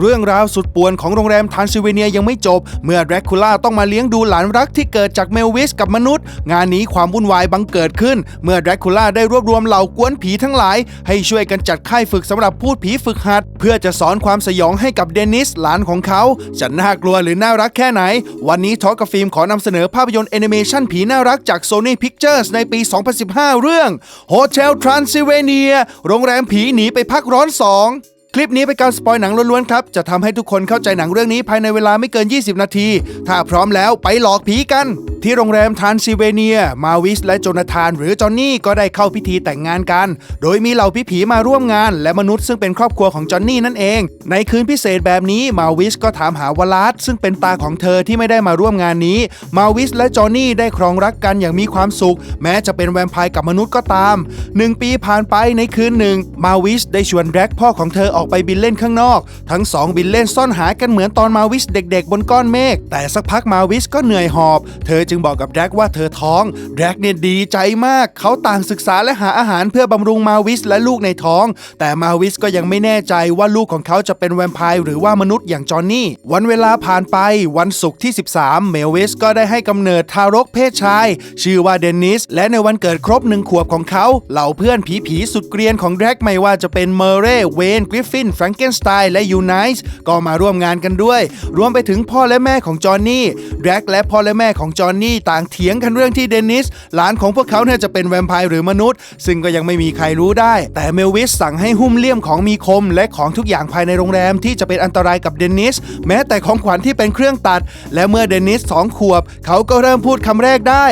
เรื่องราวสุดป่วนของโรงแรมทรานซิเวเนียยังไม่จบ เมื่อแดร็กคูล่าต้องมาเลี้ยงดูหลานรักที่เกิดจากเมลวิสกับมนุษย์ งานนี้ความวุ่นวายบังเกิดขึ้น เมื่อแดร็กคูล่าได้รวบรวมเหล่ากวนผีทั้งหลาย ให้ช่วยกันจัดค่ายฝึกสำหรับพูดผีฝึกหัด เพื่อจะสอนความสยองให้กับเดนิสหลานของเขาจะน่ากลัวหรือน่ารักแค่ไหน วันนี้ทอกับฟิล์มขอนำเสนอภาพยนตร์แอนิเมชันผีน่ารักจาก Sony Pictures ในปี 2015 เรื่อง Hotel Transylvania โรงแรมผีหนีไปพักร้อน 2 คลิปนี้เป็นการสปอยหนังล้วนๆครับ จะทำให้ทุกคนเข้าใจหนังเรื่องนี้ภายในเวลาไม่เกิน 20 นาที ถ้าพร้อมแล้วไปหลอกผีกัน ที่โรงแรมทรานซิเวเนีย มาวิสและโจนาธาน หรือจอห์นนี่ก็ได้เข้าพิธีแต่งงานกัน โดยมีเหล่าพี่ผีมาร่วมงาน และมนุษย์ซึ่งเป็นครอบครัวของจอห์นนี่นั่นเอง ในคืนพิเศษแบบนี้มาวิสก็ถามหาวลาดซึ่งเป็นตาของเธอที่ไม่ได้มาร่วมงานนี้ มาวิสและจอห์นนี่ได้ครองรักกันอย่างมีความสุข แม้จะเป็นแวมไพร์กับมนุษย์ก็ตามหนึ่งปีผ่านไปในคืนหนึ่ง มาวิสได้ชวนแดร็กพ่อของเธอออกไปบินเล่นข้างนอก ทั้งสองบินเล่นซ่อนหากันเหมือนตอนมาวิสเด็ก ๆ บนก้อนเมฆแต่สักพักมาวิสก็เหนื่อยหอบ เธอจึงบอกกับแดร็กว่าเธอท้องแดร็กเนี่ยดีใจมาก เขาต่างศึกษาและหาอาหารเพื่อบำรุงมาวิสและลูกในท้อง แต่มาวิสก็ยังไม่แน่ใจว่าลูกของเขาจะเป็นแวมไพร์หรือว่ามนุษย์อย่างจอห์นนี่ วันเวลาผ่านไปวันศุกร์ที่ 13 เมลวิสก็ได้ให้กำเนิดทารกเพศชาย ชื่อว่าเดนิส และในวันเกิดครบหนึ่งขวบของเขา เหล่าเพื่อนผีผีสุดเกรียนของแดร็กไม่ว่าจะเป็นเมอร์เรย์เวนกริฟฟินแฟรงเกนสไตน์และยูไนส์ก็มาร่วมงานกันด้วย รวมไปถึงพ่อและแม่ของจอห์นนี่แดร็กและพ่อและแม่ของจอห์นนี่ต่างเถียงกันเรื่องที่เดนิสหลานของพวกเขาเนี่ยจะเป็นแวมไพร์หรือมนุษย์ ซึ่งก็ยังไม่มีใครรู้ได้ แต่เมลวิสสั่งให้หุ้มเลี่ยมของมีคม และของทุกอย่างภายในโรงแรมที่จะเป็นอันตรายกับเดนิสแม้แต่ของขวัญที่เป็นเครื่องตัด และเมื่อเดนิสสองขวบ เขาก็เริ่มพูดคำแรกได้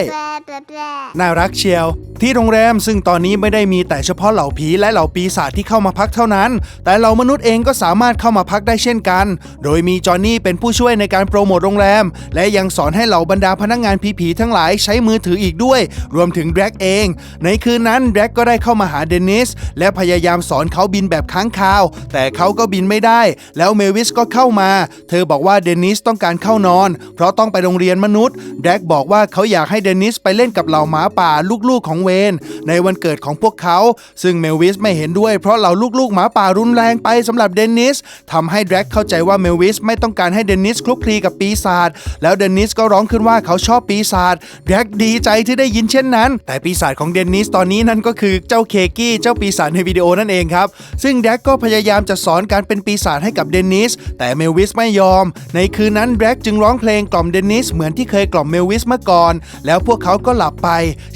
น่ารักเชียว ที่โรงแรมซึ่งตอนนี้ไม่ได้มีแต่เฉพาะเหล่าผีและเหล่าปีศาจที่เข้ามาพักเท่านั้น แต่เหล่ามนุษย์เองก็สามารถเข้ามาพักได้เช่นกัน โดยมีจอห์นนี่เป็นผู้ช่วยในการโปรโมทโรงแรม และยังสอนให้เหล่าบรรดาพนักงานผีๆทั้งหลายใช้มือถืออีกด้วย รวมถึงแดร็กเอง ในคืนนั้นแดร็กก็ได้เข้ามาหาเดนิสและพยายามสอนเขาบินแบบค้างคาว แต่เขาก็บินไม่ได้ แล้วเมวิสก็เข้ามา เธอบอกว่าเดนิสต้องการเข้านอน เพราะต้องไปโรงเรียนมนุษย์แดร็กบอกว่าเขาอยากให้เดนิสไปเล่นกับเหล่าหมาป่าลูกๆของเวนในวันเกิดของพวกเขา ซึ่งเมลวิสไม่เห็นด้วยเพราะเหล่าลูกๆหมาป่ารุนแรงไปสำหรับเดนนิสทำให้แดร็กเข้าใจว่าเมลวิสไม่ต้องการให้เดนนิสคลุกคลีกับปีศาจแล้วเดนนิสก็ร้องขึ้นว่าเขาชอบปีศาจแดร็กดีใจที่ได้ยินเช่นนั้น แต่ปีศาจของเดนนิสตอนนี้นั่นก็คือเจ้าเคกี้เจ้าปีศาจในวิดีโอนั่นเองครับ ซึ่งแดร็กก็พยายามจะสอนการเป็นปีศาจให้กับเดนนิสแต่เมลวิสไม่ยอม ในคืนนั้นแดร็กจึงร้องเพลงกล่อมเดนิสเหมือนที่เคยกล่อมเมลวิสเมื่อก่อน แล้วพวกเขาก็หลับไป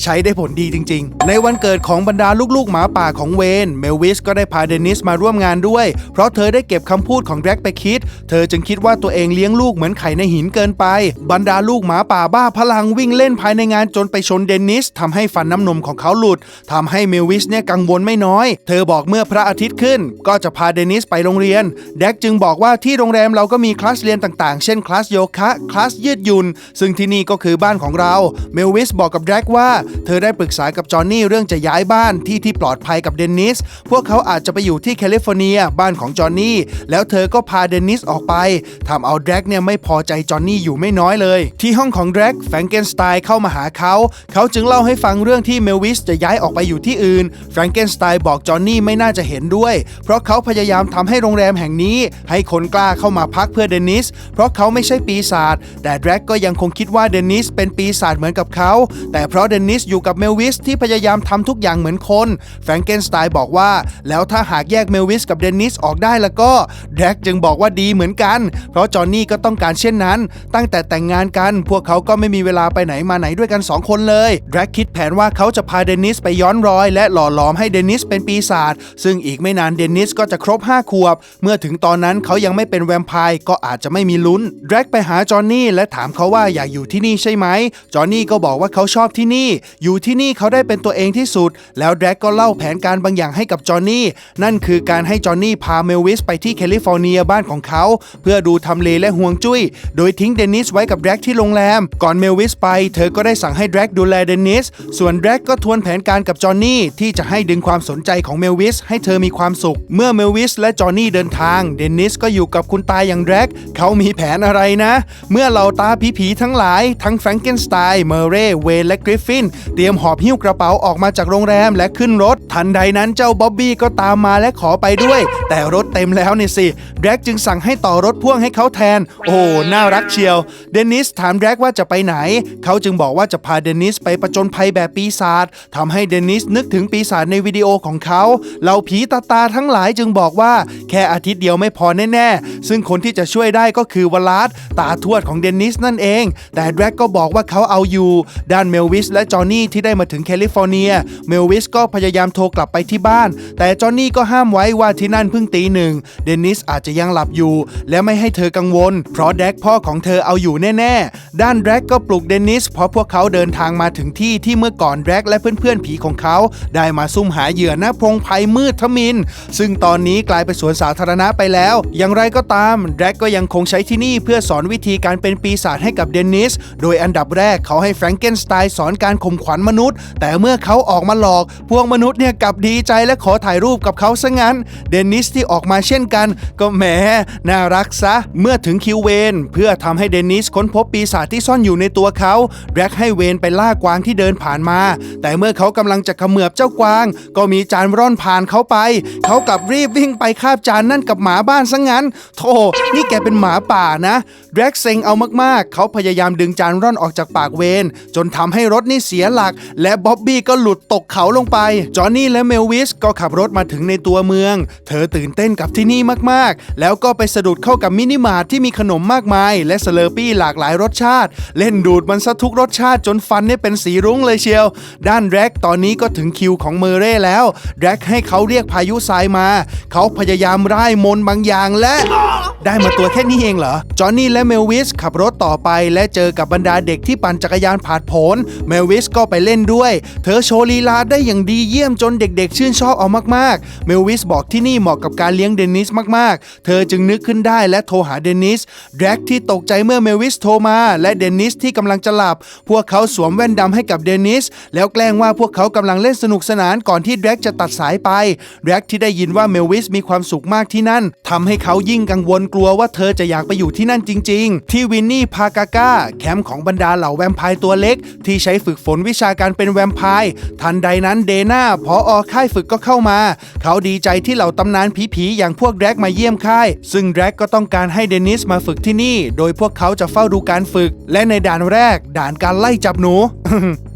ใช้ได้ผลดีจริง ๆ ในวันเกิดของบรรดาลูกๆ หมาป่าของเวนเมลวิสก็ได้พาเดนิสมาร่วมงานด้วย เพราะเธอได้เก็บคำพูดของแดร็กไปคิด เธอจึงคิดว่าตัวเองเลี้ยงลูกเหมือนไข่ในหินเกินไป บรรดาลูกหมาป่าบ้าพลังวิ่งเล่นภายในงานจนไปชนเดนิสทำให้ฟันน้ำนมของเขาหลุดทำให้เมลวิสเนี่ยกังวลไม่น้อย เธอบอกเมื่อพระอาทิตย์ขึ้น ก็จะพาเดนิสไปโรงเรียน แดกจึงบอกว่าที่โรงแรมเราก็มีคลาสเรียนต่างๆ เช่นคลาสโยคะ คลาสยืดหยุ่น ซึ่งที่นี่ก็คือบ้านของเรา เมลวิสบอกกับแดร็กว่า เธอได้ปรึกษากับจอห์นนี่เรื่องจะย้ายบ้านที่ที่ปลอดภัยกับเดนนิส พวกเขาอาจจะไปอยู่ที่แคลิฟอร์เนียบ้านของจอห์นนี่ แล้วเธอก็พาเดนนิสออกไปทำเอาแดร็กเนี่ยไม่พอใจจอห์นนี่อยู่ไม่น้อยเลย ที่ห้องของแดร็กแฟรงเกนสไตน์เข้ามาหาเขา เขาจึงเล่าให้ฟังเรื่องที่เมลวิสจะย้ายออกไปอยู่ที่อื่นแฟรงเกนสไตน์บอกจอห์นนี่ไม่น่าจะเห็นด้วย เพราะเขาพยายามทำให้โรงแรมแห่งนี้ ให้คนกล้าเข้ามาพักเพื่อเดนนิส เพราะเขาไม่ใช่ปีศาจแต่แดร็กก็ยังคงคิดว่าเดนนิสเป็นปีศาจเหมือนกับเขาแต่เพราะเดนิสอยู่กับเมลวิสที่พยายามทำทุกอย่างเหมือนคนแฟรงเกนสไตน์บอกว่า แล้วถ้าหากแยกเมลวิสกับเดนิสออกได้แล้วก็แดกจึงบอกว่าดีเหมือนกัน เพราะจอห์นนี่ก็ต้องการเช่นนั้น ตั้งแต่แต่งงานกัน พวกเขาก็ไม่มีเวลาไปไหนมาไหนด้วยกัน 2 คนเลยแดกคิดแผนว่าเขาจะพาเดนิสไปย้อนรอย และหล่อหลอมให้เดนิสเป็นปีศาจซึ่งอีกไม่นานเดนิสก็จะครบ 5 ขวบ เมื่อถึงตอนนั้นเขายังไม่เป็นแวมไพร์ก็อาจจะไม่มีลุ้นแดกไปหาจอห์นนี่และถามเขาว่าอยากอยู่ที่นี่ใช่ไหมจอห์นนี่ก็บอกว่าเขาชอบที่นี่ อยู่ที่นี่เขาได้เป็นตัวเองที่สุด แล้วแดรกก็เล่าแผนการบางอย่างให้กับจอห์นนี่ นั่นคือการให้จอห์นนี่พาเมลวิสไปที่แคลิฟอร์เนียบ้านของเขา เพื่อดูทำเลและห่วงจุ้ย โดยทิ้งเดนิสไว้กับแดรกที่โรงแรม ก่อนเมลวิสไป เธอก็ได้สั่งให้แดรกดูแลเดนิส ส่วนแดรกก็ทวนแผนการกับจอห์นนี่ที่จะให้ดึงความสนใจของเมลวิสให้เธอมีความสุข เมื่อเมลวิสและจอห์นนี่เดินทาง เดนิสก็อยู่กับคุณตายอย่างแดรกเขามีแผนอะไรนะ เมื่อเหล่าตาผีๆทั้งหลาย ทั้งแฟรงเกนสไตน์ เมอร์เรย์เวนและกริฟฟิน เตรียมหอบหิ้วกระเป๋าออกมาจากโรงแรมและขึ้นรถ ทันใดนั้นเจ้าบ๊อบบี้ก็ตามมาและขอไปด้วย แต่รถเต็มแล้วนี่สิแดร็กจึงสั่งให้ต่อรถพ่วงให้เขาแทน โอ้น่ารักเชียว เดนิสถามแดร็กว่าจะไปไหน เขาจึงบอกว่าจะพาเดนิสไปประจนภัยแบบปีศาจทำให้เดนิสนึกถึงปีศาจในวิดีโอของเขาเหล่าผีตาตาทั้งหลายจึงบอกว่าแค่อาทิตย์เดียวไม่พอแน่ๆ ซึ่งคนที่จะช่วยได้ก็คือวลาดตาทวดของเดนิสนั่นเอง แต่แดร็กก็บอกว่าเขาเอาอยู่ด้านเมลวิสและจอห์นนี่ที่ได้มาถึงแคลิฟอร์เนีย เมลวิสก็พยายามโทรกลับไปที่บ้าน แต่จอห์นนี่ก็ห้ามไว้ว่าที่นั่นเพิ่งตีหนึ่ง เดนิสอาจจะยังหลับอยู่ และไม่ให้เธอกังวล เพราะแดกพ่อของเธอเอาอยู่แน่ๆ ด้านแดกก็ปลุกเดนิสเพราะพวกเขาเดินทางมาถึงที่ที่เมื่อก่อนแดกและเพื่อนๆผีของเขา ได้มาซุ่มหาเหยื่อณพงไพรมืดทมิน ซึ่งตอนนี้กลายเป็นสวนสาธารณะไปแล้ว อย่างไรก็ตามแดกก็ยังคงใช้ที่นี่เพื่อสอนวิธีการเป็นปีศาจให้กับเดนิส โดยอันดับแรกเขาให้แฟรงเกนสไตน์สอนการข่มขวัญมนุษย์ แต่เมื่อเขาออกมาหลอก พวกมนุษย์เนี่ยกลับดีใจและขอถ่ายรูปกับเขาซะงั้น เดนิสที่ออกมาเช่นกัน ก็แหมน่ารักซะ เมื่อถึงคิวเวนเพื่อทำให้เดนิสค้นพบปีศาจที่ซ่อนอยู่ในตัวเขาแร็กให้เวนไปล่ากวางที่เดินผ่านมา แต่เมื่อเขากำลังจะเขมือบเจ้ากวาง ก็มีจานร่อนผ่านเขาไป เขากลับรีบวิ่งไปคาบจานนั่นกับหมาบ้านซะงั้นโธ่นี่แกเป็นหมาป่านะแร็กเซ็งเอามากๆ เขาพยายามดึงจานร่อนออกจากปากเวนจนทำให้รถนี่เสียหลัก และบ๊อบบี้ก็หลุดตกเขาลงไป จอห์นนี่และเมลวิสก็ขับรถมาถึงในตัวเมือง เธอตื่นเต้นกับที่นี่มากๆ แล้วก็ไปสะดุดเข้ากับมินิมาร์ทที่มีขนมมากมาย และสเลอร์ปี้หลากหลายรสชาติ เล่นดูดมันซะทุกรสชาติจนฟันนี่เป็นสีรุ้งเลยเชียว ด้านแร็กตอนนี้ก็ถึงคิวของเมเร่แล้วแร็กให้เขาเรียกพายุทรายมา เขาพยายามร่ายมนบางอย่างและ ได้มาตัวแค่นี้เองเหรอจอห์นนี่และเมลวิสขับรถต่อไปและเจอกับบรรดาเด็กที่ปั่นจักรยานผาดโผนเมลวิสก็ไปเล่นด้วย เธอโชว์ลีลาได้อย่างดีเยี่ยมจนเด็กๆ ชื่นชอบเอามากๆ เมลวิสบอกที่นี่เหมาะกับการเลี้ยงเดนิสมากๆ เธอจึงนึกขึ้นได้และโทรหาเดนิสแดร็กที่ตกใจเมื่อเมลวิสโทรมา และเดนิสที่กำลังจะหลับ พวกเขาสวมแว่นดำให้กับเดนิสแล้วแกล้งว่าพวกเขากำลังเล่นสนุกสนานก่อนที่แดร็กจะตัดสายไปแดร็กที่ได้ยินว่าเมลวิสมีความสุขมากที่นั่นทำให้เขายิ่งกังวลกลัวว่าเธอจะอยากไปอยู่ที่นั่นจริง ๆ ที่วินนี่พากาก้าแคมป์ของบรรดาเหล่าแวมไพร์ตัวเล็กที่ใช้ฝึกฝนวิชาการเป็นแวมไพร์ทันใดนั้นเดน่าพออค่ายฝึกก็เข้ามา เขาดีใจที่เหล่าตำนานผีๆอย่างพวกแดร็กมาเยี่ยมค่าย ซึ่งแดร็กก็ต้องการให้เดนิสมาฝึกที่นี่ โดยพวกเขาจะเฝ้าดูการฝึก และในด่านแรก ด่านการไล่จับหนู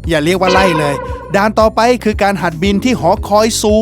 อย่าเรียกว่าไล่เลย ด่านต่อไปคือการหัดบินที่หอคอยสู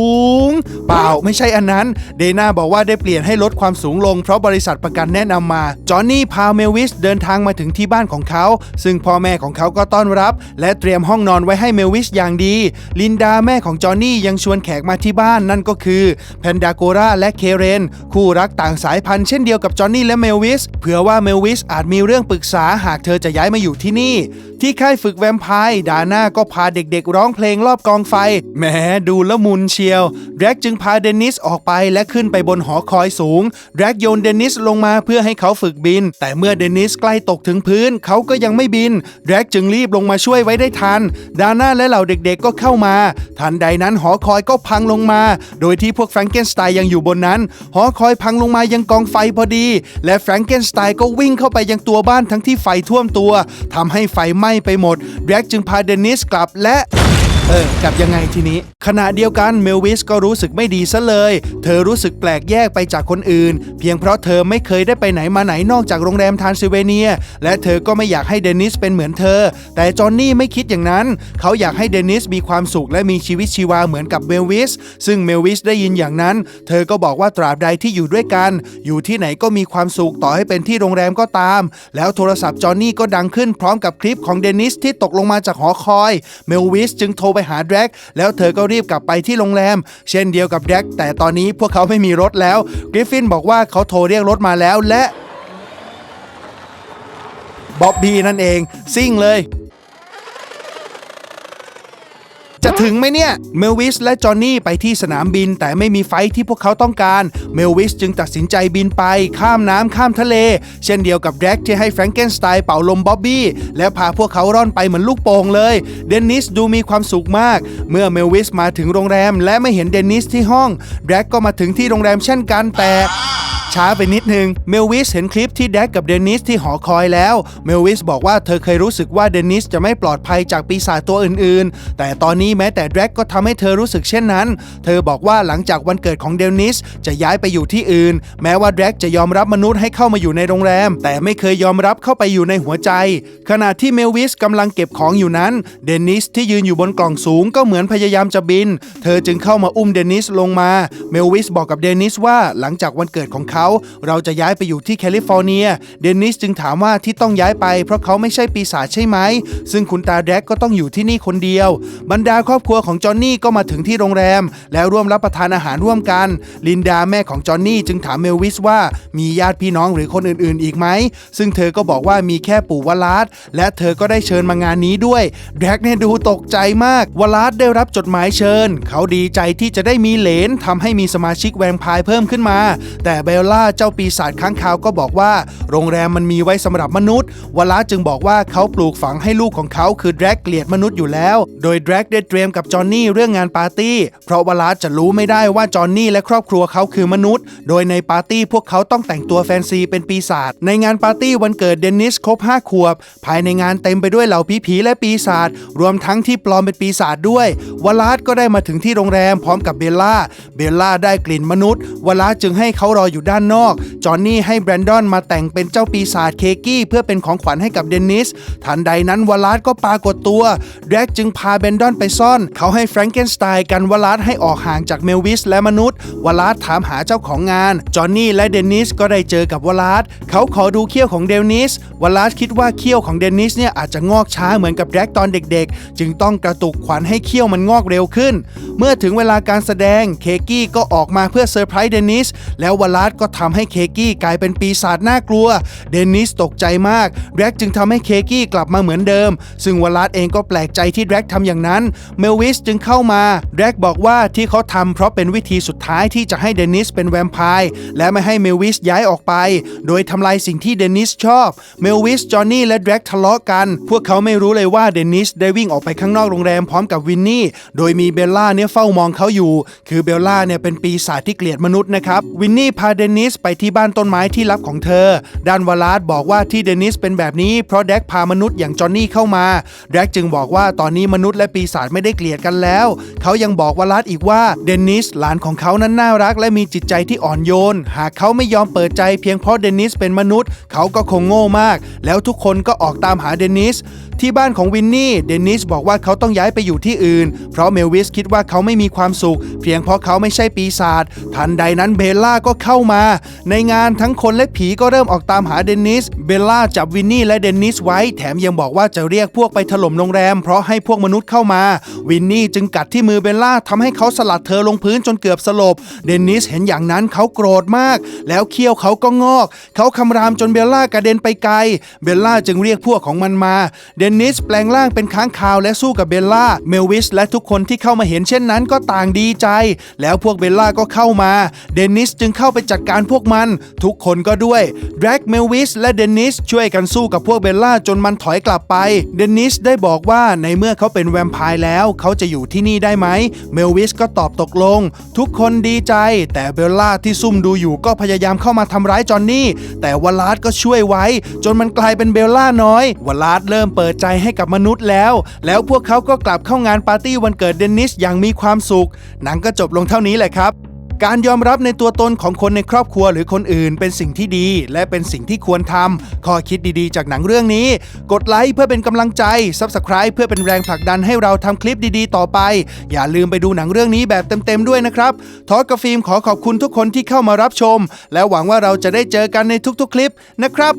ง เปล่าไม่ใช่อันนั้น เดน่าบอกว่าได้เปลี่ยนให้ลดความสูงลงเพราะบริษัทประกันแนะนำมา จอห์นนี่พาเมลวิสเดินทางมาถึงที่บ้านของเขา ซึ่งพ่อแม่ของเขาก็ต้อนรับ และเตรียมห้องนอนไว้ให้เมลวิสอย่างดี ลินดาแม่ของจอห์นนี่ยังชวนแขกมาที่บ้านนั่นก็คือแพนดาโกราและเคเรนคู่รักต่างสายพันธุ์เช่นเดียวกับจอห์นนี่และเมลวิสเผื่อว่าเมลวิสอาจมีเรื่องปรึกษาหากเธอจะย้ายมาอยู่ที่นี่ ที่ค่ายฝึกแวมไพร์ดานหน้าก็พาเด็กๆ ร้องเพลงรอบกองไฟแหมดูละมุนเชียวแดร็กจึงพาเดนิสออกไปและขึ้นไปบนหอคอยสูงแดร็กโยนเดนิสลงมาเพื่อให้เขาฝึกบิน แต่เมื่อเดนิสใกล้ตกถึงพื้น เขาก็ยังไม่บินแดร็กจึงรีบลงมาช่วยไว้ได้ทัน ดาน่าและเหล่าเด็กๆก็เข้ามา ทันใดนั้นหอคอยก็พังลงมา โดยที่พวกแฟรงเกนสไตน์ยังอยู่บนนั้น หอคอยพังลงมายังกองไฟพอดี และแฟรงเกนสไตน์ก็วิ่งเข้าไปยังตัวบ้านทั้งที่ไฟท่วมตัวทำให้ไฟไหม้ไปหมดแดร็กจึงพาเดนิสกลับและ เออ กลับยังไงทีนี้ ขณะเดียวกันเมลวิสก็รู้สึกไม่ดีซะเลย เธอรู้สึกแปลกแยกไปจากคนอื่น เพียงเพราะเธอไม่เคยได้ไปไหนมาไหนนอกจากโรงแรมทานซิเวเนีย และเธอก็ไม่อยากให้เดนิสเป็นเหมือนเธอ แต่จอห์นนี่ไม่คิดอย่างนั้น เขาอยากให้เดนิสมีความสุขและมีชีวิตชีวาเหมือนกับเมลวิส ซึ่งเมลวิสได้ยินอย่างนั้น เธอก็บอกว่าตราบใดที่อยู่ด้วยกัน อยู่ที่ไหนก็มีความสุขต่อให้เป็นที่โรงแรมก็ตาม แล้วโทรศัพท์จอห์นนี่ก็ดังขึ้นพร้อมกับคลิปของเดนิสที่ตกลงมาจากหอคอย เมลวิสจึงโทรไปหาแดร็กแล้วเธอก็รีบกลับไปที่โรงแรม เช่นเดียวกับแดร็กแต่ตอนนี้พวกเขาไม่มีรถแล้ว กริฟฟินบอกว่าเขาโทรเรียกรถมาแล้วและบ๊อบบี้นั่นเอง ซิ่งเลย จะ ถึงไหมเนี่ย เมลวิสและจอห์นนี่ไปที่สนามบินแต่ไม่มีไฟที่พวกเขาต้องการ เมลวิสจึงตัดสินใจบินไป ข้ามน้ำข้ามทะเล เช่นเดียวกับแดร็กที่ให้แฟรงเกนสไตน์เป่าลมบ๊อบบี้ และพาพวกเขาร่อนไปเหมือนลูกโป่งเลย เดนนิสดูมีความสุขมาก เมื่อเมลวิสมาถึงโรงแรม และไม่เห็นเดนนิสที่ห้องแดร็กก็มาถึงที่โรงแรมเช่นกันแต่ ช้าไปนิดนึง เมลวิสเห็นคลิปที่แดกกับเดนิสที่หอคอยแล้ว เมลวิสบอกว่าเธอเคยรู้สึกว่าเดนิสจะไม่ปลอดภัยจากปีศาจตัวอื่นๆ แต่ตอนนี้แม้แต่แดกก็ทำให้เธอรู้สึกเช่นนั้น เธอบอกว่าหลังจากวันเกิดของเดนิสจะย้ายไปอยู่ที่อื่น แม้ว่าแดกจะยอมรับมนุษย์ให้เข้ามาอยู่ในโรงแรม แต่ไม่เคยยอมรับเข้าไปอยู่ในหัวใจ ขณะที่เมลวิสกำลังเก็บของอยู่นั้น เดนิสที่ยืนอยู่บนกล่องสูงก็เหมือนพยายามจะบิน เธอจึงเข้ามาอุ้มเดนิสลงมา เมลวิสบอกกับเดนิสว่าหลังจากวันเกิดของเขาเราจะย้ายไปอยู่ที่แคลิฟอร์เนีย เดนิสจึงถามว่าที่ต้องย้ายไป เพราะเขาไม่ใช่ปีศาจใช่ไหม ซึ่งคุณตาแดกก็ต้องอยู่ที่นี่คนเดียว บรรดาครอบครัวของจอห์นนี่ก็มาถึงที่โรงแรม แล้วร่วมรับประทานอาหารร่วมกัน ลินดาแม่ของจอห์นนี่จึงถามเมลวิสว่ามีญาติพี่น้องหรือคนอื่นๆ อีกไหม ซึ่งเธอก็บอกว่ามีแค่ปู่วลาดและเธอก็ได้เชิญมางานนี้ด้วยแดกเนี่ยดูตกใจมากวลาดได้รับจดหมายเชิญ เขาดีใจที่จะได้มีเหลนทำให้มีสมาชิกแวมไพร์เพิ่มขึ้นมา แต่เบลล่าเจ้าปีศาจค้างคาวก็บอกว่า โรงแรมมันมีไว้สำหรับมนุษย์วลาจึงบอกว่าเขาปลูกฝังให้ลูกของเขาคือแดกเกลียดมนุษย์อยู่แล้ว โดยแดกได้เตรียมกับจอห์นนี่เรื่องงานปาร์ตี้ เพราะวลาจะรู้ไม่ได้ว่าจอห์นนี่และครอบครัวเขาคือมนุษย์ โดยในปาร์ตี้พวกเขาต้องแต่งตัวแฟนซีเป็นปีศาจในงานปาร์ตี้วันเกิดเดนนิสครบ5ขวบ ภายในงานเต็มไปด้วยเหล่าผีผีๆและปีศาจรวมทั้งที่ปลอมเป็นปีศาจด้วยวลาดก็ได้มาถึงที่โรงแรมพร้อมกับเบลล่าเบลล่าได้กลิ่นมนุษย์วลาจึงให้เขารออยู่ด้านนอก จอห์นนี่ให้แบรนดอนมาแต่งเป็นเจ้าปีศาจเคกี้เพื่อเป็นของขวัญให้กับเดนนิส ทันใดนั้นวลาดก็ปรากฏตัวแดกจึงพาแบรนดอนไปซ่อน เขาให้แฟรงเกนสไตน์กันวลาดให้ออกห่างจากเมลวิสและมนุษย์ วลาดถามหาเจ้าของงาน จอห์นนี่และเดนนิสก็ได้เจอกับวลาดเขาขอดูเขี้ยวของเดนนิส วลาดคิดว่าเขี้ยวของเดนนิสเนี่ยอาจจะงอกช้าเหมือนกับแดกตอนเด็กๆ จึงต้องกระตุกขวัญให้เขี้ยวมันงอกเร็วขึ้น เมื่อถึงเวลาการแสดงเคกี้ก็ออกมาเพื่อเซอร์ไพรส์เดนนิสแล้ววลาดก็ทำให้เคกี้กลายเป็นปีศาจน่ากลัว เดนนิสตกใจมากแดกจึงทำให้เคกี้กลับมาเหมือนเดิม ซึ่งวลาดเองก็แปลกใจที่แดกทำอย่างนั้น เมลวิสจึงเข้ามาแดกบอกว่าที่เขาทำเพราะเป็นวิธีสุดท้ายที่จะให้เดนนิสเป็นแวมไพร์และไม่ให้เมลวิสย้ายออกไป โดยทำลายสิ่งที่เดนนิสชอบ เมลวิส จอห์นนี่และแดกทะเลาะกัน พวกเขาไม่รู้เลยว่าเดนนิสได้วิ่งออกไปข้างนอกโรงแรมพร้อมกับวินนี่ โดยมีเบลล่าเนี่ยเฝ้ามองเขาอยู่ คือเบลล่าเนี่ยเป็นปีศาจที่เกลียดมนุษย์นะครับ วินนี่พาเดนนิสไปที่บ้านต้นไม้ที่ลับของเธอ ด้านวลาดบอกว่าที่เดนิสเป็นแบบนี้เพราะแดกพามนุษย์อย่างจอห์นนี่เข้ามาแดกจึงบอกว่าตอนนี้มนุษย์และปีศาจไม่ได้เกลียดกันแล้ว เขายังบอกวลาดอีกว่าเดนิสหลานของเขานั้นน่ารัก และมีจิตใจที่อ่อนโยน หากเขาไม่ยอมเปิดใจเพียงเพราะเดนิสเป็นมนุษย์ เขาก็คงโง่มาก แล้วทุกคนก็ออกตามหาเดนิสที่บ้านของวินนี่เดนิสบอกว่าเขาต้องย้ายไปอยู่ที่อื่น เพราะเมลวิสคิดว่าเขาไม่มีความสุข เพียงเพราะเขาไม่ใช่ปีศาจทันใดนั้นเบลล่าก็เข้ามาในงานทั้งคนและผีก็เริ่มออกตามหาเดนนิส เบลล่าจับวินนี่และเดนนิสไว้ แถมยังบอกว่าจะเรียกพวกไปถล่มโรงแรม เพราะให้พวกมนุษย์เข้ามา วินนี่จึงกัดที่มือเบลล่าทำให้เขาสลัดเธอลงพื้นจนเกือบสลบ เดนนิสเห็นอย่างนั้นเขาโกรธมาก แล้วเขี้ยวเขาก็งอก เขาคำรามจนเบลล่ากระเด็นไปไกล เบลล่าจึงเรียกพวกของมันมา เดนนิสแปลงร่างเป็นค้างคาวและสู้กับเบลล่า เมลวิสและทุกคนที่เข้ามาเห็นเช่นนั้นก็ต่างดีใจ แล้วพวกเบลล่าก็เข้ามา เดนนิสจึงเข้าไปจัดการพวกมัน ทุกคนก็ด้วยแดร็กเมลวิสและเดนนิสช่วยกันสู้กับพวกเบลล่าจนมันถอยกลับไป เดนนิสได้บอกว่าในเมื่อเขาเป็นแวมไพร์แล้ว เขาจะอยู่ที่นี่ได้ไหม เมลวิสก็ตอบตกลง ทุกคนดีใจ แต่เบลล่าที่ซุ่มดูอยู่ก็พยายามเข้ามาทำร้ายจอนนี่ แต่วลาดก็ช่วยไว้ จนมันกลายเป็นเบลล่าน้อยวลาดเริ่มเปิดใจให้กับมนุษย์แล้ว แล้วพวกเขาก็กลับเข้างานปาร์ตี้วันเกิดเดนนิสอย่างมีความสุข หนังก็จบลงเท่านี้แหละครับ การยอมรับในตัวตนของคนในครอบครัวหรือคนอื่น เป็นสิ่งที่ดี และเป็นสิ่งที่ควรทำข้อคิดดีๆ จากหนังเรื่องนี้ กดไลค์เพื่อเป็นกำลังใจ Subscribe เพื่อเป็นแรงผลักดันให้เราทำคลิปดีๆ ต่อไป อย่าลืมไปดูหนังเรื่องนี้แบบเต็มๆด้วยนะครับทอสกับฟิล์มขอขอบคุณทุกคนที่เข้ามารับชม และหวังว่าเราจะได้เจอกันในทุกๆ คลิปนะครับ